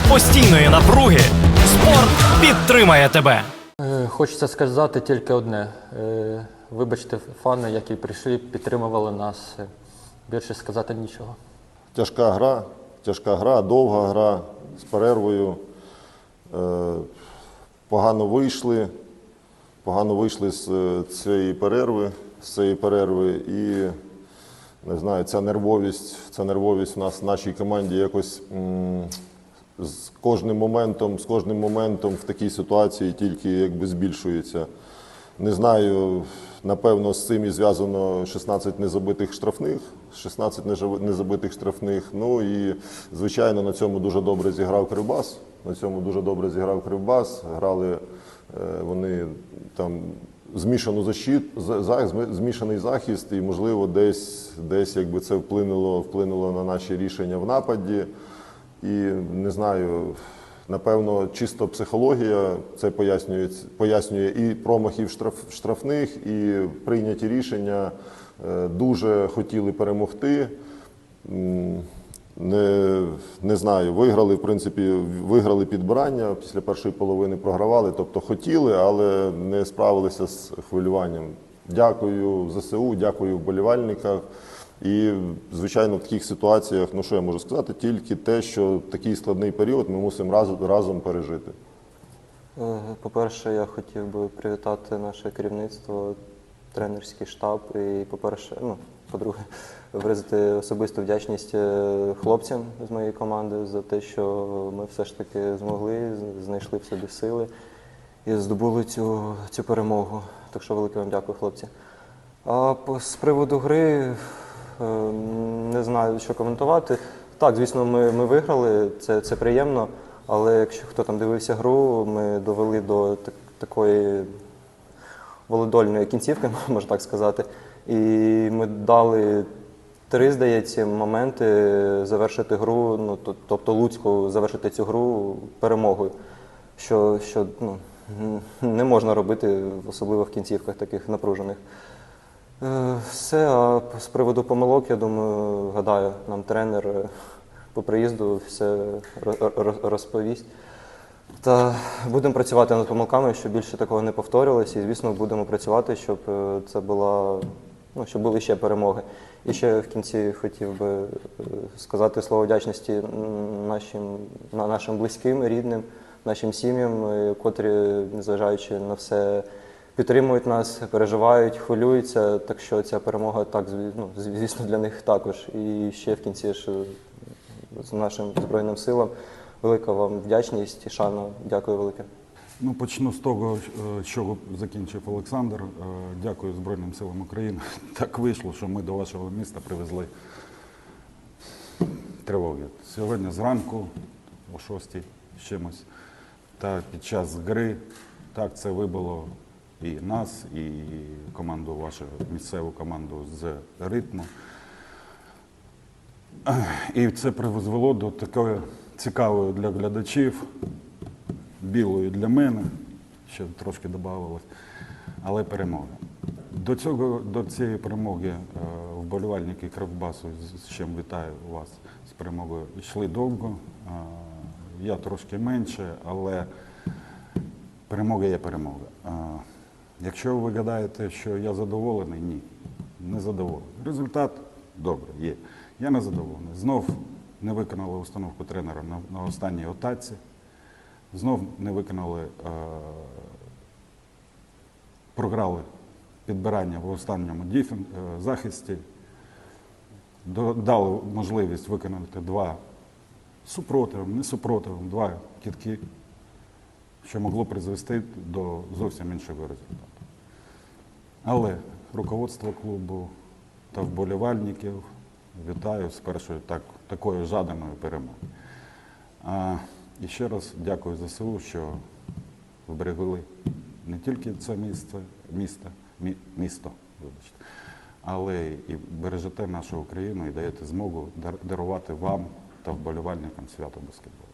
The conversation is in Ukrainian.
серед постійної напруги спорт підтримає тебе. Е, Хочеться сказати тільки одне. Е, Вибачте, фани, які прийшли, підтримували нас. Е, Більше сказати нічого. Тяжка гра, тяжка гра, довга гра з перервою. Погано вийшли. Погано вийшли з цієї перерви, з цієї перерви. І не знаю, ця нервовість, ця нервовість у нас в нашій команді якось з кожним моментом, з кожним моментом в такій ситуації тільки якби збільшується. Не знаю, напевно, з цим і зв'язано 16 незабитих штрафних, 16 незабитих штрафних. Ну і звичайно на цьому дуже добре зіграв Кривбас. На цьому дуже добре зіграв Кривбас. Грали е, вони там змішану защит, за- за- змішаний захист, і можливо десь, десь якби це вплинуло, вплинуло на наші рішення в нападі. І не знаю, напевно, чисто психологія це пояснює, пояснює і промахів штраф, штрафних, і прийняті рішення. Е, Дуже хотіли перемогти. Не, не знаю, виграли, в принципі, виграли підбирання, після першої половини програвали, тобто хотіли, але не справилися з хвилюванням. Дякую ЗСУ, дякую вболівальникам. І, звичайно, в таких ситуаціях, ну що я можу сказати, тільки те, що такий складний період ми мусимо разом, разом пережити. По-перше, я хотів би привітати наше керівництво, тренерський штаб. І, по-перше, ну, по-друге, виразити особисту вдячність е, хлопцям з моєї команди за те, що ми все ж таки змогли, знайшли в собі сили і здобули цю, цю перемогу. Так що велике вам дякую, хлопці. А з приводу гри не знаю, що коментувати. Так, звісно, ми, ми виграли, це, це приємно, але якщо хто там дивився гру, ми довели до так- такої володольної кінцівки, можна так сказати. І ми дали три, здається, моменти завершити гру, ну, тобто Луцьку завершити цю гру перемогою, що, що ну, не можна робити, особливо в кінцівках таких напружених. Е, Все, а з приводу помилок, я думаю, гадаю, нам тренер е, по приїзду все ро- ро- розповість. Та будемо працювати над помилками, щоб більше такого не повторювалося. І, звісно, будемо працювати, щоб е, це була, ну, щоб були ще перемоги. І ще в кінці хотів би сказати слово вдячності нашим, нашим близьким, рідним, нашим сім'ям, котрі, незважаючи на все, підтримують нас, переживають, хвилюються. Так що ця перемога так, ну, звісно, для них також. І ще в кінці ж е, нашим Збройним силам. Велика вам вдячність і шана. Дякую велике. Ну, почну з того, е, що закінчив Олександр. Е, Дякую Збройним силам України. Так вийшло, що ми до вашого міста привезли тривоги. Сьогодні зранку, о 6 з чимось, та під час гри, так це вибило і нас, і команду вашу, місцеву команду з ритму. І це призвело до такої цікавої для глядачів, білої для мене, ще трошки додавалось, але перемога. До, цього, до цієї перемоги е, вболівальники Кривбасу, з- чим вітаю вас з перемогою, йшли довго. Е, Я трошки менше, але перемога є перемога. Якщо ви гадаєте, що я задоволений, ні, не задоволений. Результат добре, є. Я не задоволений. Знов не виконали установку тренера на, останній отаці. Знов не виконали, е, програли підбирання в останньому діфен, е, захисті. Дали можливість виконати два супротивом, не супротивом, два кітки, що могло призвести до зовсім іншого результату. Але руководство клубу та вболівальників вітаю з першою так, такою жаданою перемогою. І ще раз дякую ЗСУ, що вберегли не тільки це місце, місто, мі, місто, вибачте, але і бережете нашу Україну і даєте змогу дарувати вам та вболівальникам свято баскетболу.